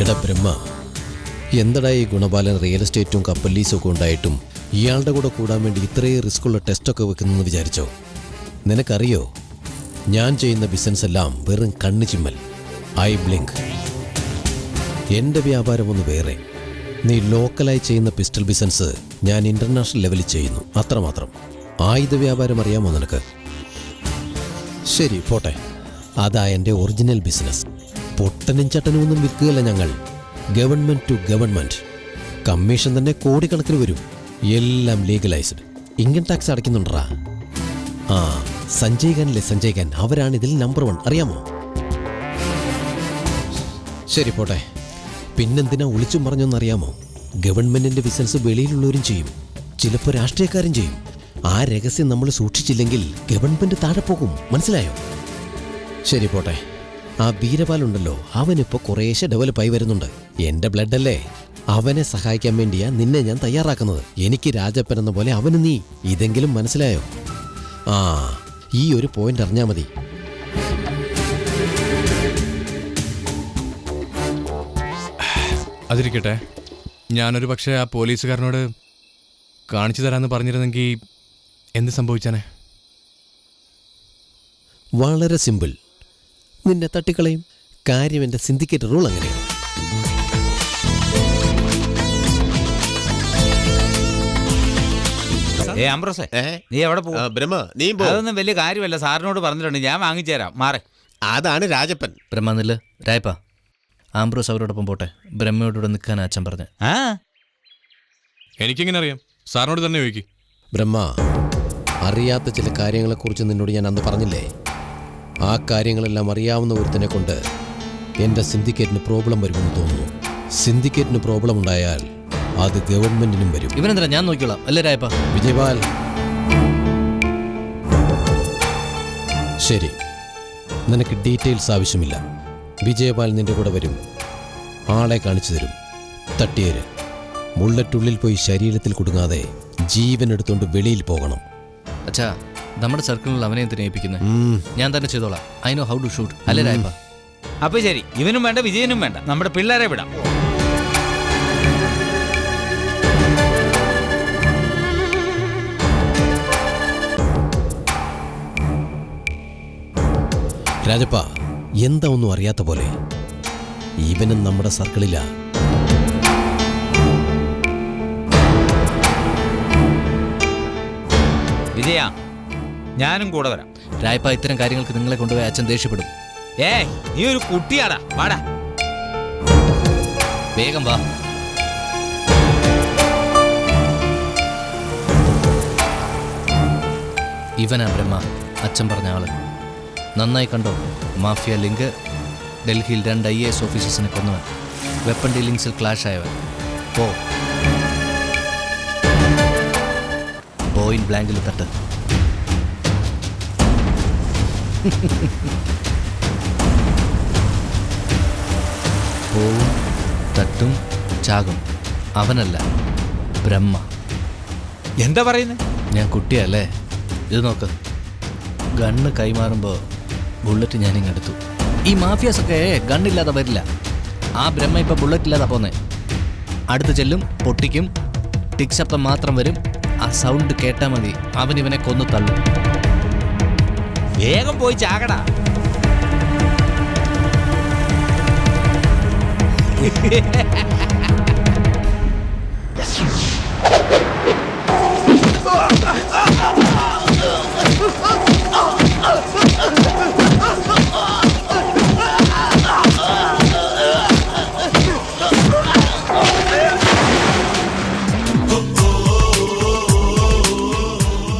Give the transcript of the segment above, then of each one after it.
എടാ ബ്രഹ്മ എന്തടാ ഈ ഗുണപാലൻ റിയൽ എസ്റ്റേറ്റും കപ്പൽ ലീസും ഒക്കെ ഉണ്ടായിട്ടും ഇയാളുടെ കൂടെ കൂടാൻ വേണ്ടി ഇത്രയും റിസ്ക്കുള്ള ടെസ്റ്റൊക്കെ വെക്കുന്നെന്ന് വിചാരിച്ചോ? നിനക്കറിയോ? ഞാൻ ചെയ്യുന്ന ബിസിനസ് എല്ലാം വെറും കണ്ണു ചിമ്മൽ. ഐ ബ്ലിങ്ക് എന്റെ വ്യാപാരം ഒന്ന് വേറെ. നീ ലോക്കലായി ചെയ്യുന്ന പിസ്റ്റൾ ബിസിനസ് ഞാൻ ഇന്റർനാഷണൽ ലെവലിൽ ചെയ്യുന്നു. അത്രമാത്രം. ആയുധ വ്യാപാരം അറിയാമോ നിനക്ക്? ശരി പോട്ടെ. അതാ എന്റെ ഒറിജിനൽ ബിസിനസ് പൊട്ടനും ചട്ടനും ഒന്നും വിൽക്കുകയല്ല ഞങ്ങൾ. Government to government. കമ്മീഷൻ തന്നെ കോടിക്കണക്കിന് വരും. എല്ലാം ലീഗലൈസ്ഡ്. ഇൻകം ടാക്സ് അടയ്ക്കുന്നുണ്ടാ ആ സഞ്ജയ് ഖാനിലെ സഞ്ജയ് ഖാൻ? അവരാണ് ഇതിൽ നമ്പർ വൺ അറിയാമോ? ശരി പോട്ടെ. പിന്നെന്തിനാ ഒളിച്ചും പറഞ്ഞൊന്നറിയാമോ ഗവൺമെന്റിന്റെ ബിസിനസ് വെളിയിലുള്ളവരും ചെയ്യും. ചിലപ്പോൾ രാഷ്ട്രീയക്കാരും ചെയ്യും. ആ രഹസ്യം നമ്മൾ സൂക്ഷിച്ചില്ലെങ്കിൽ ഗവൺമെന്റ് താഴെ പോകും. മനസ്സിലായോ? ശരി പോട്ടെ. ആ ബീരപാലുണ്ടല്ലോ അവനിപ്പോ കുറേശ്ശെ ഡെവലപ്പായി വരുന്നുണ്ട്. എന്റെ ബ്ലഡ് അല്ലേ അവനെ സഹായിക്കാൻ വേണ്ടിയാ നിന്നെ ഞാൻ തയ്യാറാക്കുന്നത്. എനിക്ക് രാജപ്പൻ എന്ന പോലെ അവന് നീ. ഇതെങ്കിലും മനസ്സിലായോ? ആ ഈ ഒരു പോയിന്റ് അറിഞ്ഞാ മതി. അതിരിക്കട്ടെ. ഞാനൊരു പക്ഷേ ആ പോലീസുകാരനോട് കാണിച്ചു തരാമെന്ന് പറഞ്ഞിരുന്നെങ്കിൽ എന്ത് സംഭവിച്ചാനേ? വളരെ സിമ്പിൾ നിന്നെ തട്ടിക്കളയും. കാര്യം എന്റെ സിൻഡിക്കേറ്റ് റൂൾ അങ്ങനെയാണ് ഏ അംബ്രോസേ? നീ എവിടെ പോകും? ബ്രഹ്മ നീ പോ. അതൊന്നും വലിയ കാര്യമല്ല. സാറിനോട് പറഞ്ഞിട്ടുണ്ട്. ഞാൻ വാങ്ങിച്ചേരാം. മാറെ. അതാണ് രാജപ്പൻ. ബ്രഹ്മനിൽ രായപ്പ ആംബ്രോസ് അവരോടൊപ്പം പോട്ടെ. ബ്രഹ്മയോട് ഇവിടെ നിൽക്കാൻ അച്ഛൻ പറഞ്ഞു. ആ? എനിക്കെങ്ങനെ അറിയാം? സാറിനോട് തന്നെ ചോദിക്കും. ബ്രഹ്മ അറിയാത്ത ചില കാര്യങ്ങളെക്കുറിച്ച് നിന്നോട് ഞാൻ അന്ന് പറഞ്ഞില്ലേ? ആ കാര്യങ്ങളെല്ലാം അറിയാവുന്ന ഒരുത്തിനെ കൊണ്ട് എന്റെ സിൻഡിക്കേറ്റിന് പ്രോബ്ലം വരുമെന്ന് തോന്നുന്നു. സിൻഡിക്കേറ്റിന് പ്രോബ്ലം ഉണ്ടായാൽ അത് ഗവൺമെന്റിനും വരും. ഇവനെന്താ ഞാൻ നോക്കിക്കോളാം. അല്ലേ രായപ്പ? വിജയപാൽ. ശരി. നിനക്ക് ഡീറ്റെയിൽസ് ആവശ്യമില്ല. വിജയപാൽ നിന്റെ കൂടെ വരും. ആളെ കാണിച്ചു തരും. തട്ടിയേര്. ബുള്ളറ്റുള്ളിൽ പോയി ശരീരത്തിൽ കുടുങ്ങാതെ ജീവൻ എടുത്തുകൊണ്ട് വെളിയിൽ പോകണം. അച്ഛാ നമ്മുടെ സർക്കിളിൽ അവനെ എന്തിനാ ഏൽപ്പിക്കുന്നത്? ഞാൻ തന്നെ ചെയ്തോളാം. I know how to shoot അല്ലേ രായപ്പ? അപ്പൊ ശരി ഇവനും വേണ്ട വിജയനും വേണ്ട. നമ്മുടെ പിള്ളേരെ വിടാം. രാജപ്പ എന്താ ഒന്നും അറിയാത്ത പോലെ? ഇവനും നമ്മുടെ സർക്കിളില്ല വിജയ ഞാനും കൂടെ വരാം. രായപ്പ ഇത്തരം കാര്യങ്ങൾക്ക് നിങ്ങളെ കൊണ്ടുപോയി അച്ഛൻ ദേഷ്യപ്പെടും. ഏ നീ ഒരു കുട്ടിയാടാ. വാടാ. വേഗം വാ. ഇവനാ ബ്രഹ്മ അച്ഛൻ പറഞ്ഞ ആൾ. നന്നായി കണ്ടോ? മാഫിയ ലിങ്ക് ഡൽഹിയിൽ രണ്ട് ഐ എ എസ് ഓഫീസേഴ്സിനെ കൊന്നവൻ. വെപ്പൺ ഡീലിങ്സിൽ ക്ലാഷ് ആയവൻ. പോ. പോയിന്റ് ബ്ലാങ്കിൽ തട്ട്. പോവും തട്ടും ചാകും. അവനല്ല ബ്രഹ്മ. എന്താ പറയുന്നത് ഞാൻ കുട്ടിയല്ലേ? ഇത് നോക്ക്. ഗണ്ണ് കൈമാറുമ്പോൾ ബുള്ളറ്റ് ഞാൻ എടുത്തു ഈ മാഫിയാസൊക്കെ ഗണ്ണില്ലാതെ വരില്ല. ആ ബ്രഹ്മ ഇപ്പം ബുള്ളറ്റ് ഇല്ലാതെ പോന്നേ. അടുത്ത് ചെല്ലും പൊട്ടിക്കും ടിക് ശബ്ദം മാത്രം വരും. ആ സൗണ്ട് കേട്ടാൽ മതി. അവനിവനെ ഇവനെ കൊന്നു തള്ളും. വേഗം പോയി ചാകടാ.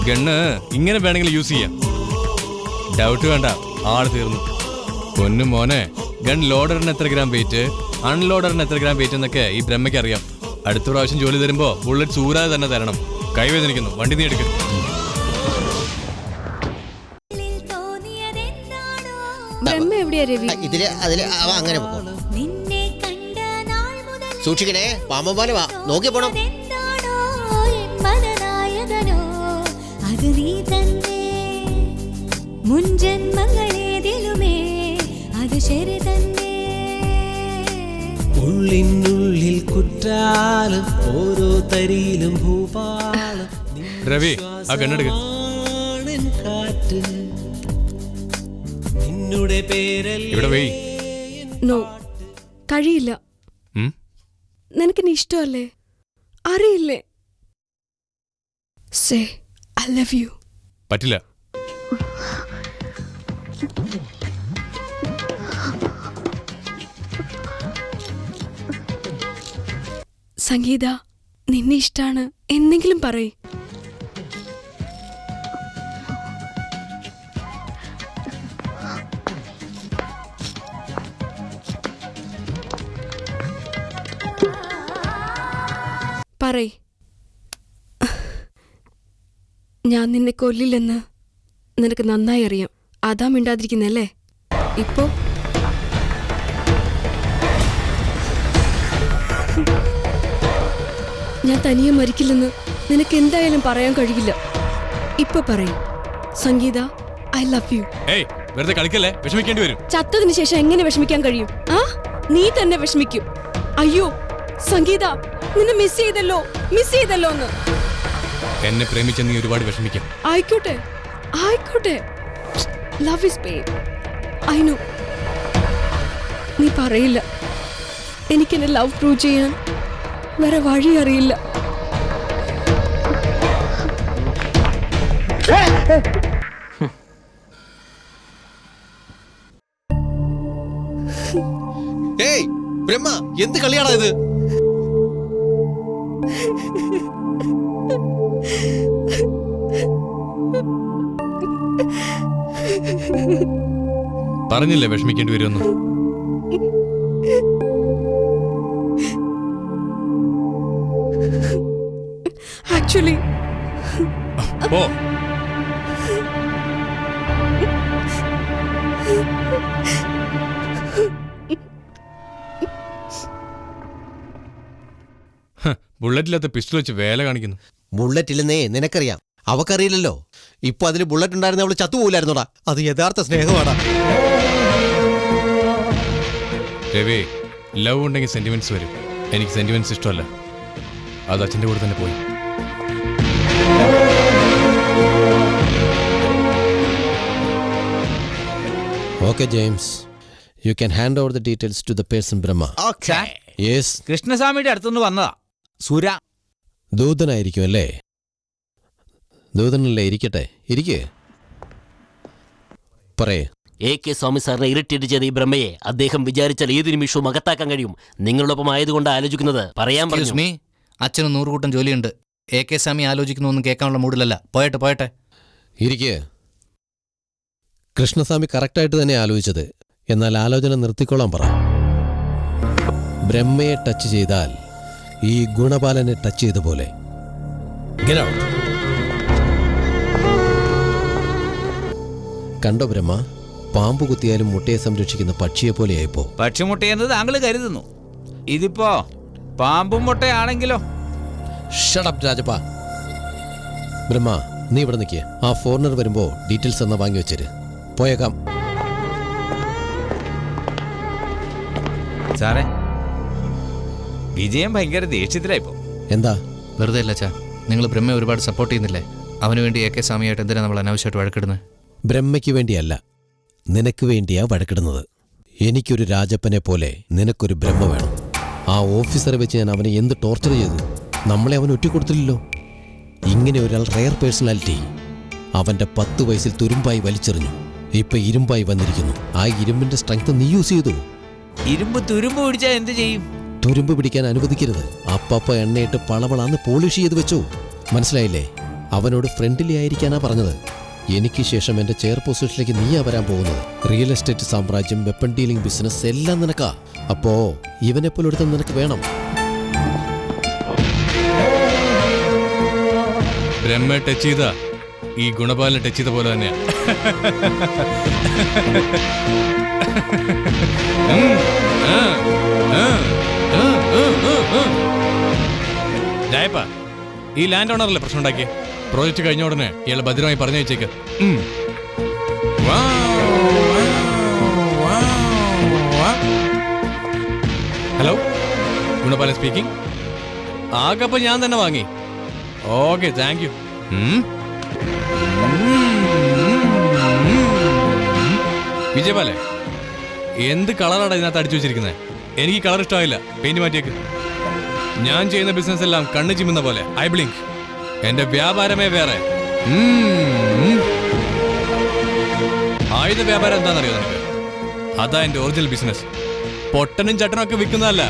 ഗണ്ണ് ഇങ്ങനെ വേണമെങ്കിൽ യൂസ് ചെയ്യാം. ഡൗട്ട് വേണ്ട. ആൾ തീർന്നു. പൊന്നു മോനെ ഗൺ ലോഡറിന് എത്ര ഗ്രാം വെയിറ്റ് അൺലോഡറിന് എത്ര ഗ്രാം വെയിറ്റ് എന്നൊക്കെ ഈ ബ്രഹ്മയ്ക്ക് അറിയാം. അടുത്ത പ്രാവശ്യം ജോലി തരുമ്പോ ബുള്ളറ്റ് ചൂരാതെ തന്നെ തരണം. കൈവേദനിക്കുന്നു വണ്ടി നീ എടുക്കും. ബ്രഹ്മ എവിടെയാ രവി? ഇതിൽ അതിൽ അവ അങ്ങനെ പോകും നിന്നെ കണ്ട നാൾ മുതൽ സൂക്ഷിക്കണേ. പാമ്പ വാ. നോക്കി പോണം. അത് നീ തന്നെ മുൻജന്മങ്ങളേതിലുമേ അത് ശരി തന്നെ. ഉള്ളിനുള്ളിൽ കുറ്റാലും ഓരോ തരിയിലും ഭൂപാളം. രവി ആ ഗണ്ണെടുക്ക നിൻ കാറ്റ് നിന്നുടെ പേരല്ല ഇവിടെ വെയ്. നോ കഴിയില്ല. ഉം? നിനക്കെന്നെ ഇഷ്ടമല്ലേ? അറിയില്ലേ? സേ ഐ ലവ് യു പറ്റില്ല. സംഗീത നിന്നെ ഇഷ്ടാണ്. എന്തെങ്കിലും പറയ്. പറയ്. ഞാൻ നിന്നെ കൊല്ലില്ലെന്ന് നിനക്ക് നന്നായി അറിയാം. അതാ മിണ്ടാതിരിക്കുന്നല്ലേ ഇപ്പോ ഞാൻ തനിയെ മരിക്കില്ലെന്ന് നിനക്ക് എന്തായാലും പറയാൻ കഴിയില്ല ഇപ്പൊ പറയും. സംഗീത ഐ ലവ് യു ഏയ് വെറുതെ കളിക്കല്ലേ? വിഷമിക്കേണ്ടി വരും. ചത്തതിന് ശേഷം എങ്ങനെ വിഷമിക്കാൻ കഴിയും? ആ? നീ തന്നെ വിഷമിക്കും. അയ്യോ സംഗീത നിന്നെ മിസ് ചെയ്തല്ലോ മിസ് ചെയ്തല്ലോ എന്ന് എന്നെ പ്രേമിച്ച നീ ഒരുപാട് വിഷമിക്കും. ആയിക്കോട്ടെ ആയിക്കോട്ടെ. Love is pain I know നീ പറയില്ല. എനിക്കെന്നെ ലവ് പ്രൂവ് ചെയ്യാൻ വേറെ വഴി അറിയില്ല. എന്ത് കളിയാടാ ഇത്? പറഞ്ഞില്ലേ വിഷമിക്കേണ്ടി വരുമെന്ന്? ഓ ബുള്ളറ്റില്ലാത്ത പിസ്റ്റൾ വെച്ച് വേല കാണിക്കുന്നു. ബുള്ളറ്റ് ഇല്ലെന്നേ നിനക്കറിയാം. അവക്കറിയില്ലല്ലോ. ഇപ്പൊ അതിൽ ബുള്ളറ്റ് ഉണ്ടായിരുന്ന അവൾ ചത്തുപോലായിരുന്നോടാ അത് യഥാർത്ഥ സ്നേഹമാടാ. രവി ലവ് ഉണ്ടെങ്കിൽ സെന്റിമെന്റ്സ് വരും. എനിക്ക് സെന്റിമെന്റ്സ് ഇഷ്ടമല്ല. അത് അച്ഛന്റെ കൂടെ തന്നെ പോയി. Okay James you can hand over the details to the person Brahma okay yes കൃഷ്ണസ്വാമിയുടെ അടുത്തുനിന്ന് വന്നതാ. സുര. ദൂതനായിരിക്കും അല്ലേ? ദൂതനല്ലേ ഇരിക്കട്ടെ. ഇരിക്കേ. പറയേ. എ കെ സ്വാമി സാറിനെ ഇറിറ്റേറ്റ് ചെയ്ത ഈ ബ്രഹ്മയെ അദ്ദേഹം വിചാരിച്ചാൽ ഏത് നിമിഷവും അകത്താക്കാൻ കഴിയും. നിങ്ങളോടൊപ്പം ആയതുകൊണ്ട് ആലോചിക്കുന്നത്. പറയാൻ പറഞ്ഞു. അച്ഛന് നൂറുകൂട്ടം ജോലിയുണ്ട്. എ കെ സ്വാമി ആലോചിക്കുന്നൊന്നും കേൾക്കാനുള്ള മൂഡിലല്ല. പോയട്ടെ പോയട്ടെ. ഇരിക്കേ. കൃഷ്ണസ്വാമി കറക്റ്റായിട്ട് തന്നെ ആലോചിച്ചത്. എന്നാൽ ആലോചന നിർത്തിക്കൊള്ളാൻ പറ. ബ്രഹ്മയെ ടച്ച് ചെയ്താൽ ഈ ഗുണപാലനെ ടച്ച് ചെയ്ത പോലെ. കണ്ടോ ബ്രഹ്മ? പാമ്പ് കുത്തിയാലും മുട്ടയെ സംരക്ഷിക്കുന്ന പക്ഷിയെ പോലെയായിപ്പോ പക്ഷി മുട്ടയെന്ന് താങ്കൾ കരുതുന്നു. ഇതിപ്പോ പാമ്പും മുട്ടയാണെങ്കിലോ? ഷടപ്പ് രാജപ്പ. ബ്രഹ്മ നീ ഇവിടെ നിൽക്കിയ ആ ഫോറിനർ വരുമ്പോ ഡീറ്റെയിൽസ് എന്നാ വാങ്ങി വെച്ചേര്. പോയേക്കാം. സാറേ വിജയം ഭയങ്കര ദേഷ്യത്തിലായിപ്പോ എന്താ? വെറുതെ അല്ല ചാ നിങ്ങൾ ബ്രഹ്മയെ ഒരുപാട് സപ്പോർട്ട് ചെയ്യുന്നില്ലേ? അവന് വേണ്ടി എ കെ സ്വാമിയായിട്ട് എന്തിനാ നമ്മൾ അനാവശ്യമായിട്ട് വഴക്കിടുന്നത് ബ്രഹ്മയ്ക്ക് വേണ്ടിയല്ല നിനക്ക് വേണ്ടിയാ വഴക്കിടുന്നത്. എനിക്കൊരു രാജപ്പനെ പോലെ നിനക്കൊരു ബ്രഹ്മ വേണം. ആ ഓഫീസറെ വെച്ച് ഞാൻ അവനെ എന്ത് ടോർച്ചർ ചെയ്തു? നമ്മളെ അവൻ ഒറ്റിക്കൊടുത്തില്ലല്ലോ. ഇങ്ങനെ ഒരാൾ റെയർ പേഴ്സണാലിറ്റി അവന്റെ പത്ത് വയസ്സിൽ തുരുമ്പായി വലിച്ചെറിഞ്ഞു. ഇപ്പൊ ഇരുമ്പായി വന്നിരിക്കുന്നു. ആ ഇരുമ്പിന്റെ സ്ട്രെങ്ത് നീ യൂസ് ചെയ്തു. ഇരുമ്പ് തുരുമ്പ് പിടിച്ചാൽ എന്ത് ചെയ്യും? തുരുമ്പ് പിടിക്കാൻ അനുവദിക്കരുത്. അപ്പപ്പ എണ്ണയിട്ട് പളവളാന്ന് പോളിഷ് ചെയ്ത് വെച്ചു. മനസ്സിലായില്ലേ? അവനോട് ഫ്രണ്ട്ലി ആയിരിക്കാനാ പറഞ്ഞത്. എനിക്ക് ശേഷം എന്റെ ചെയർ പൊസിഷനിലേക്ക് നീയാ വരാൻ പോകുന്നത്. റിയൽ എസ്റ്റേറ്റ് സാമ്രാജ്യം വെപ്പൺ ഡീലിംഗ് ബിസിനസ് എല്ലാം നിനക്കാ. അപ്പോ ഇവനെ പോലെ നിനക്ക് വേണം. ബ്രഹ്മ ടച്ച് ചെയ്ത. ഈ ഗുണപാലനെ ടച്ച് ചെയ്ത പോലെ തന്നെയാ ഈ ലാൻഡ് ഓണറല്ലേ പ്രശ്നം ഉണ്ടാക്കിയ? പ്രോജക്റ്റ് കഴിഞ്ഞ ഉടനെ ഇയാൾ ഭദ്രമായി പറഞ്ഞു വെച്ചേക്ക്. ഹലോ ഗുണപാലൻ സ്പീക്കിംഗ് ആകെ ഞാൻ തന്നെ വാങ്ങി. ഓക്കെ താങ്ക് യു വിജയപാലേ എന്ത് കളറാണ് ഇതിനകത്ത് അടിച്ചു വെച്ചിരിക്കുന്നത് എനിക്ക് കളർ ഇഷ്ടമായില്ല. പെയിന്റ് മാറ്റിയേക്ക്. ഞാൻ ചെയ്യുന്ന ബിസിനസ് എല്ലാം കണ്ണു ചിമ്മുന്ന പോലെ. ഐ ബ്ലിങ്ക് എന്റെ വ്യാപാരമേ വേറെ. ആയുധ വ്യാപാരം എന്താണെന്നറിയോ നിനക്ക്? അതാ എന്റെ ഒറിജിനൽ ബിസിനസ് പൊട്ടനും ചട്ടനും ഒക്കെ വിൽക്കുന്നതല്ല.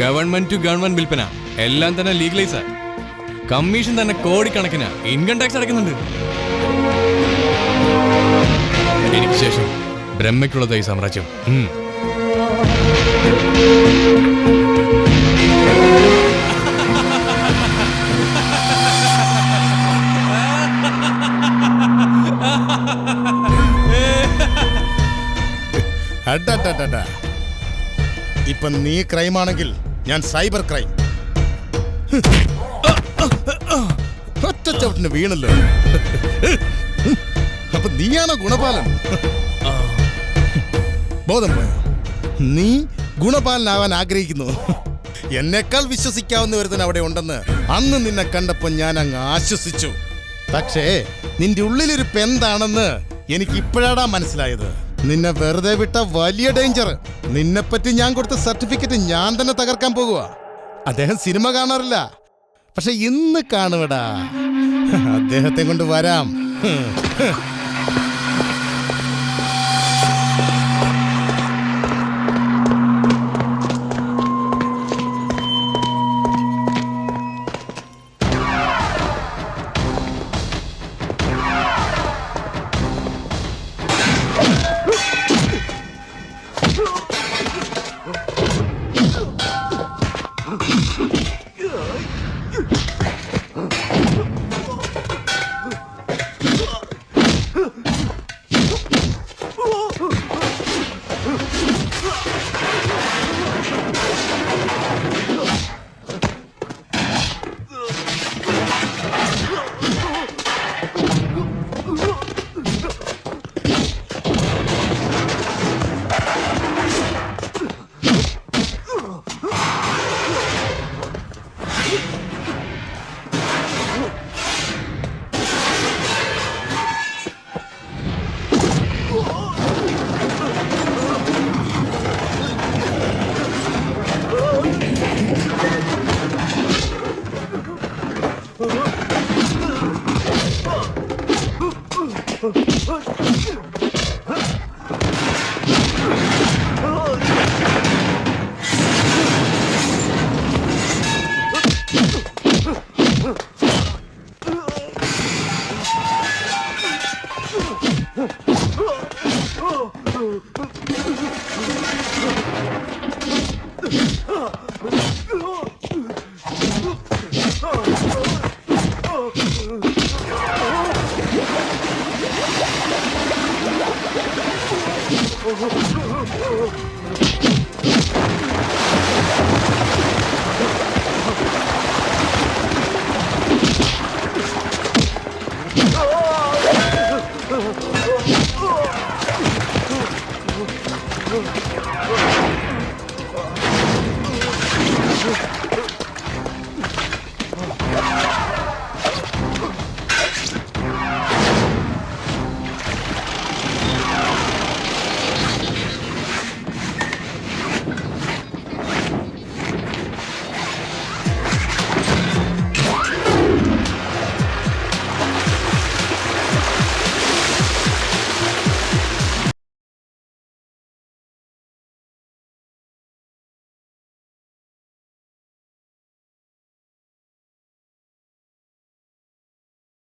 ഗവൺമെന്റ് ടു ഗവൺമെന്റ് വിൽപ്പന. എല്ലാം തന്നെ ലീഗലൈസാ കമ്മീഷൻ തന്നെ കോടിക്കണക്കിന് ഇൻകം ടാക്സ് അടയ്ക്കുന്നുണ്ട്. എനിക്ക് ശേഷം ബ്രഹ്മയ്ക്കുള്ളത് ഈ സാമ്രാജ്യം. ഇപ്പം. നീ ക്രൈമാണെങ്കിൽ ഞാൻ സൈബർ ക്രൈം. ഒറ്റ ചവിട്ടിന് വീണല്ലോ. അപ്പൊ നീയാണോ ഗുണപാലൻ? ബോധം പോയോ? നീ ഗുണപാലനാവാൻ ആഗ്രഹിക്കുന്നു. എന്നെക്കാൾ വിശ്വസിക്കാവുന്ന ഒരുത്തൻ അവിടെ ഉണ്ടെന്ന് അന്ന് നിന്നെ കണ്ടപ്പോൾ ഞാൻ അങ്ങ് ആശ്വസിച്ചു. പക്ഷേ നിന്റെ ഉള്ളിലൊരു പെന്താണെന്ന് എനിക്ക് ഇപ്പോഴാടാ മനസ്സിലായത്. നിന്നെ വെറുതെ വിട്ട വലിയ ഡേഞ്ചർ നിന്നെപ്പറ്റി ഞാൻ കൊടുത്ത സർട്ടിഫിക്കറ്റ് ഞാൻ തന്നെ തകർക്കാൻ പോകുക അദ്ദേഹം സിനിമ കാണാറില്ല. പക്ഷെ ഇന്ന് കാണുവടാ. അദ്ദേഹത്തെ കൊണ്ട് വരാം.